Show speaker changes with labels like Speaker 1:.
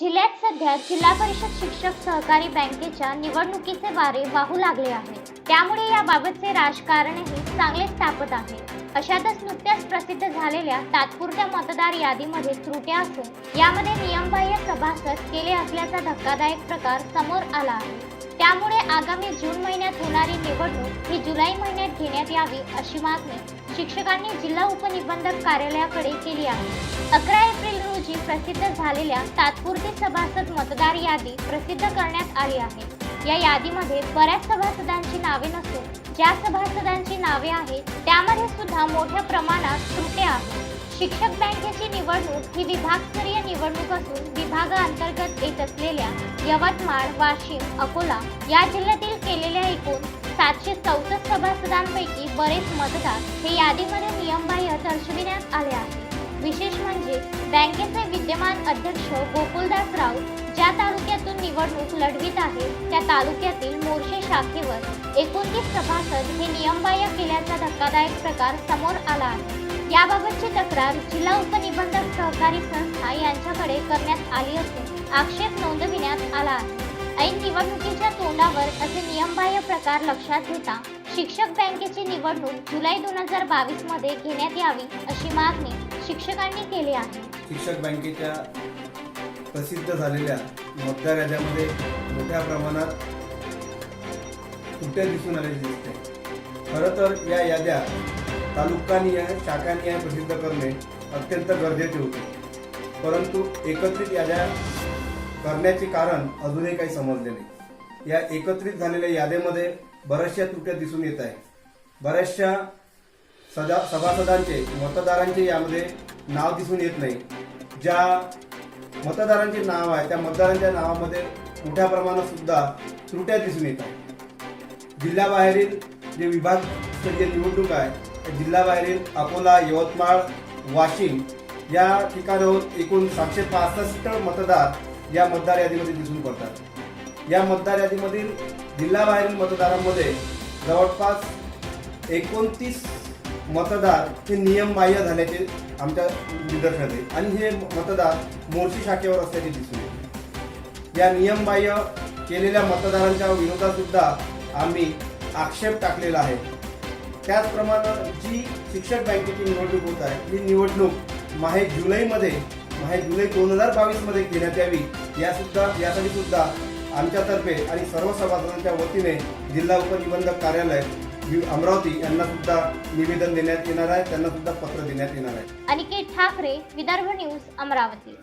Speaker 1: जिल्ह्यात सध्या जिल्हा परिषद शिक्षक सहकारी बँकेच्या निवडणुकीचे वारे वाहू लागले आहे त्यामुळे याबाबतचे राजकारणही चांगलेच तापत आहे. अशातच नुकत्याच प्रसिद्ध झालेल्या तात्पुरत्या मतदार यादीमध्ये त्रुट्या असून यामध्ये नियमबाह्य सभासद केले असल्याचा धक्कादायक प्रकार समोर आला आहे. त्यामुळे आगामी जून महिन्यात होणारी निवडणूक ही जुलै महिन्यात घेण्यात यावी अशी मागणी शिक्षकांनी जिल्हा उपनिबंधक कार्यालयाकडे केली आहे. अकरा एप्रिल झालेल्या तात्पुरती सभासद मतदार यादी प्रसिद्ध करण्यात आली आहे. या यादीमध्ये बऱ्याच सभासदांची नावे नसून ज्या सभासदांची नावे आहेत त्यामध्ये सुद्धा मोठ्या प्रमाणात त्रुट्या आहेत. शिक्षक बँकेची निवडणूक ही विभागस्तरीय निवडणूक असून विभागाअंतर्गत येत असलेल्या यवतमाळ वाशिम अकोला या जिल्ह्यातील केलेल्या एकूण सातशे चौसष्ट सभासदांपैकी बरेच मतदार हे यादीमध्ये नियमबाह्य दर्शविण्यात आले आहे बँकेचे विद्यमान अध्यक्ष गोकुलदास राऊत ज्या तालुक्यातून निवडणूक लढवित आहे त्या तालुक्यातील मोर्शे शाखेवर एकोणतीस सभासद हे नियमबाह्य केल्याचा धक्कादायक प्रकार समोर आला आहे. याबाबतची तक्रार जिल्हा उपनिबंधक सहकारी संस्था यांच्याकडे करण्यात आली असून आक्षेप नोंदविण्यात आला आहे. ऐन निवडणुकीच्या तोंडावर असे नियमबाह्य प्रकार लक्षात घेता शिक्षक बँकेची निवडणूक जुलै दोन हजार बावीसमध्ये घेण्यात यावी अशी मागणी शिक्षकांनी केले आहे.
Speaker 2: शिक्षक बँकेच्या प्रसिद्ध झालेल्या मतदार याद्यामध्ये मोठ्या प्रमाणात तुट्या दिसून आलेली दिसते. खरं तर या याद्या तालुकानिहाय शाखानिहाय प्रसिद्ध करणे अत्यंत गरजेचे होते. परंतु एकत्रित याद्या करण्याचे कारण अजूनही काही समजले नाही. या एकत्रित झालेल्या यादीमध्ये बऱ्याचशा तुट्या दिसून येत आहे बऱ्याचशा सदा सभासदांचे मतदारांचे यामध्ये नाव दिसून येत नाही. ज्या मतदारांचे नाव आहे त्या मतदारांच्या नावामध्ये मोठ्या प्रमाणात सुद्धा त्रुट्या दिसून येत आहेत जिल्ह्याबाहेरील जे विभागस्तरीय निवडणूक आहे त्या जिल्ह्याबाहेरील अकोला यवतमाळ वाशिम या ठिकाणाहून एकूण सातशे पासष्ट मतदार या मतदार यादीमध्ये दिसून पडतात. या मतदार यादीमधील जिल्हाबाहेरील मतदारांमध्ये जवळपास एकोणतीस मतदार हे नियमबाह्य झाल्याचे आमच्या निदर्शनात आहे. आणि हे मतदार मोर्शी शाखेवर असल्याचे दिसून येते. या नियमबाह्य केलेल्या मतदारांच्या विरोधात सुद्धा आम्ही आक्षेप टाकलेला आहे. त्याचप्रमाणे जी शिक्षक बँकेची निवडणूक होत आहे ही निवडणूक माहे जुलैमध्ये माहे जुलै दोन हजार बावीसमध्ये घेण्यात यावी यासुद्धा यासाठी सुद्धा आमच्यातर्फे आणि सर्व सभासदांच्या वतीने जिल्हा उपनिबंधक कार्यालय अमरावती यांना सुद्धा निवेदन देण्यात येणार आहे त्यांना सुद्धा पत्र देण्यात येणार आहे.
Speaker 1: अनिकेत ठाकरे विदर्भ न्यूज अमरावती.